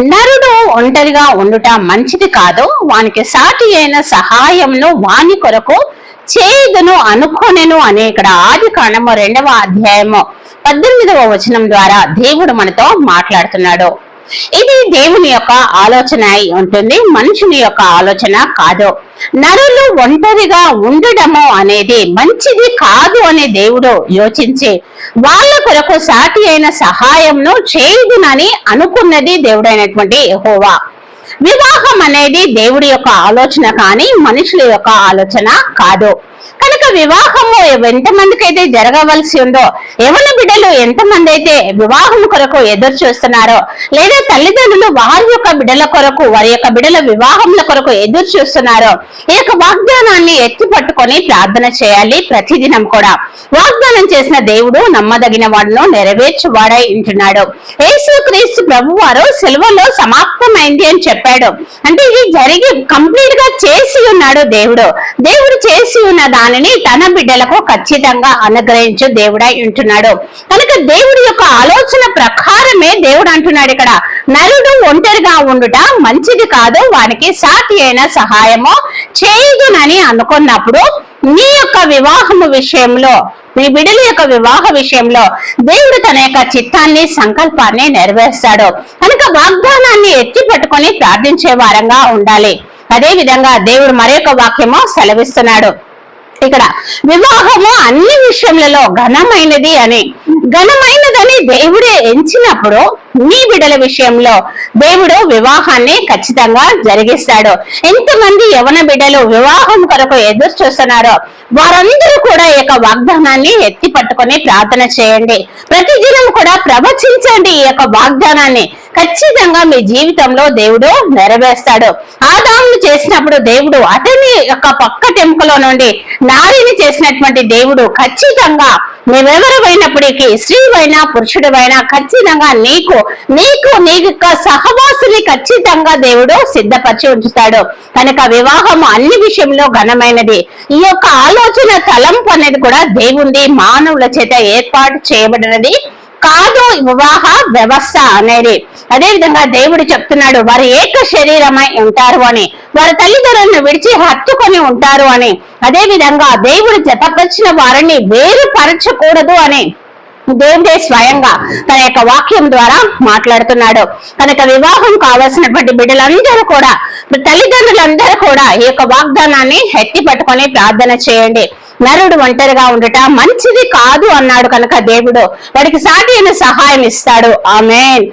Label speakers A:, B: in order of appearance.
A: నరుడు ఒంటరిగా ఉండుట మంచిది కాదు. వానికి సాటి అయిన సహాయంను వాని కొరకు చేయుదును అనుకోనెను అనే ఇక్కడ ఆది కాండము రెండవ అధ్యాయము పద్దెనిమిదవ వచనం ద్వారా దేవుడు మనతో మాట్లాడుతున్నాడు. ఇది దేవుని యొక్క ఆలోచన అయి ఉంటుంది. మనుషుని యొక్క ఆలోచన కాదు. నరులు ఒంటరిగా ఉండడము అనేది మంచిది కాదు అని దేవుడు యోచించి. వాళ్ళ కొరకు సాటి అయిన సహాయంను చేయుదునని అనుకున్నది దేవుడైనటువంటి హోవా వివాహం అనేది దేవుడి యొక్క ఆలోచన కానీ మనుషుల యొక్క ఆలోచన కాదు. వివాహము ఎంతమందికి అయితే జరగవలసి ఉందో యవన బిడ్డలు ఎంతమంది అయితే వివాహం కొరకు ఎదురు చూస్తున్నారో లేదా తల్లిదండ్రులు వారి యొక్క బిడ్డల కొరకు వారి యొక్క బిడ్డల వివాహముల కొరకు ఎదురు చూస్తున్నారో ఈ యొక్క వాగ్దానాన్ని ఎత్తి పట్టుకొని ప్రార్థన చేయాలి ప్రతిదినం కూడా. వాగ్దానం చేసిన దేవుడు నమ్మదగిన వాడును నెరవేర్చువాడై ఉంటున్నాడు. యేసు క్రీస్తు ప్రభు వారు సెలవులో సమాప్తమైంది అని చెప్పాడు. అంటే ఇది జరిగి కంప్లీట్గా చేసి ఉన్నాడు దేవుడు. దేవుడు చేసి ఉన్న దానిని తన బిడ్డలకు ఖచ్చితంగా అనుగ్రహించు దేవుడై ఉంటున్నాడు. కనుక దేవుడి యొక్క ఆలోచన ప్రకారమే దేవుడు అంటున్నాడు ఇక్కడ. నరుడు ఒంటరిగా ఉండుట మంచిది కాదు వానికి సాటి అయిన సహాయము చేయుదునని అనుకున్నప్పుడు నీ యొక్క వివాహము విషయంలో మీ బిడ్డల యొక్క వివాహ విషయంలో దేవుడు తన యొక్క చిత్తాన్ని సంకల్పాన్ని నెరవేర్స్తాడు. కనుక వాగ్దానాన్ని ఎత్తి పెట్టుకుని ప్రార్థించే వారంగా ఉండాలి. అదే విధంగా దేవుడు మరొక వాక్యము సెలవిస్తున్నాడు. ఇక్కడ వివాహము అన్ని విషయములలో ఘనమైనది అని. ఘనమైనదని దేవుడే ఎంచినప్పుడు నీ బిడల విషయంలో దేవుడు వివాహాన్ని ఖచ్చితంగా జరిగిస్తాడు. ఎంతమంది యవన బిడ్డలు వివాహం కొరకు ఎదురు చూస్తున్నారో వారందరూ కూడా ఈ యొక్క వాగ్దానాన్ని ఎత్తి పట్టుకొని ప్రార్థన చేయండి. ప్రతిదినం కూడా ప్రవచించండి ఈ యొక్క వాగ్దానాన్ని. ఖచ్చితంగా మీ జీవితంలో దేవుడు నెరవేర్స్తాడు. ఆదామును చేసినప్పుడు దేవుడు అతని యొక్క పక్క టెంపులో నుండి నారిని చేసినటువంటి దేవుడు ఖచ్చితంగా నువ్వెవరివైనప్పటికీ స్త్రీవైనా పురుషుడివైనా ఖచ్చితంగా నీకు నీకు నీ యొక్క సహవాసుని ఖచ్చితంగా దేవుడు సిద్ధపరిచి ఉంచుతాడు. కనుక వివాహం అన్ని విషయంలో ఘనమైనది. ఈ యొక్క ఆలోచన తలంపు అనేది కూడా దేవుంది మానవుల చేత ఏర్పాటు చేయబడినది. కాదు వివాహ వ్యవస్థ అనేది. అదే విధంగా దేవుడు చెప్తున్నాడు వారు ఏక శరీరమై ఉంటారు అని. వారి తల్లిదండ్రులను విడిచి హత్తుకొని ఉంటారు అని. అదే విధంగా దేవుడు జతపరిచిన వారిని వేరుపరచకూడదు అని. దేవుడే స్వయంగా తన యొక్క వాక్యం ద్వారా మాట్లాడుతున్నాడు. కనుక వివాహం కావలసినటువంటి బిడ్డలందరూ కూడా తల్లిదండ్రులందరూ కూడా ఈ యొక్క వాగ్దానాన్ని ఎత్తి పట్టుకొని ప్రార్థన చేయండి. నరుడు ఒంటరిగా ఉండట మంచిది కాదు అన్నాడు కనుక దేవుడు. వాడికి సాటి అయిన సహాయం ఇస్తాడు. ఆమెన్.